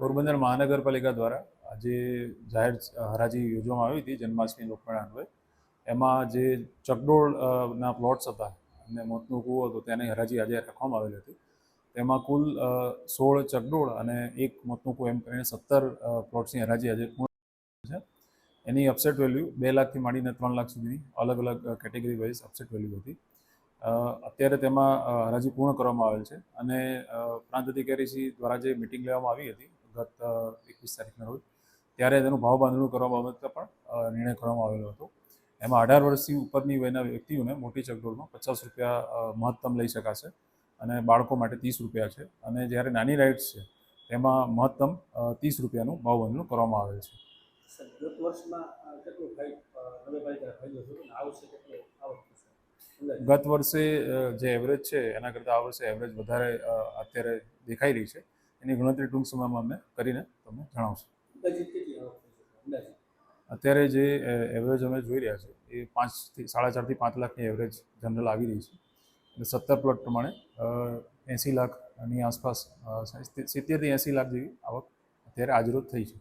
પોરબંદર મહાનગરપાલિકા દ્વારા આજે જાહેર હરાજી યોજવામાં આવી હતી, જન્માષ્ટમી લોકમેળા અન્વયે એમાં જે ચકડોળ ના પ્લોટ્સ હતા અને મોતનું કૂવો હતો તેની હરાજી આજે રાખવામાં આવેલી હતી. તેમાં કુલ સોળ ચકડોળ અને એક મોતનું કૂવો એમ કરીને સત્તર પ્લોટ્સની હરાજી આજે પૂર્ણ છે. એની અપસેટ વેલ્યુ બે લાખથી માંડીને ત્રણ લાખ સુધીની અલગ અલગ કેટેગરી વાઇઝ અપસેટ વેલ્યુ હતી. અત્યારે તેમાં હરાજી પૂર્ણ કરવામાં આવેલ છે અને પ્રાંત અધિકારીશ્રી દ્વારા જે મિટિંગ લેવામાં આવી હતી ગત એકવીસ તારીખના રોજ, ત્યારે તેનું ભાવ બાંધણું કરવા બાબતે પણ નિર્ણય કરવામાં આવેલો હતો. એમાં અઢાર વર્ષથી ઉપરની વયના વ્યક્તિઓને મોટી ચકડોળમાં પચાસ રૂપિયા મહત્તમ લઈ શકાશે અને બાળકો માટે ત્રીસ રૂપિયા છે અને જ્યારે નાની રાઇડ્સ છે, તેમાં મહત્તમ ત્રીસ રૂપિયાનું ભાવ બાંધણું કરવામાં આવેલ છે. ગત વર્ષે જે એવરેજ છે એના કરતાં આ વર્ષે એવરેજ વધારે અત્યારે દેખાઈ રહી છે. એની ગણતરી ટૂંક સમયમાં અમે કરીને તમને જણાવશું. અત્યારે જે એવરેજ અમે જોઈ રહ્યા છે એ પાંચથી સાડા ચારથી પાંચ લાખની એવરેજ જનરલ આવી રહી છે. અને સત્તર પ્લોટ પ્રમાણે એંસી લાખની આસપાસ સિત્તેરથી એંસી લાખ જેવી આવક અત્યારે આજરોજ થઈ છે.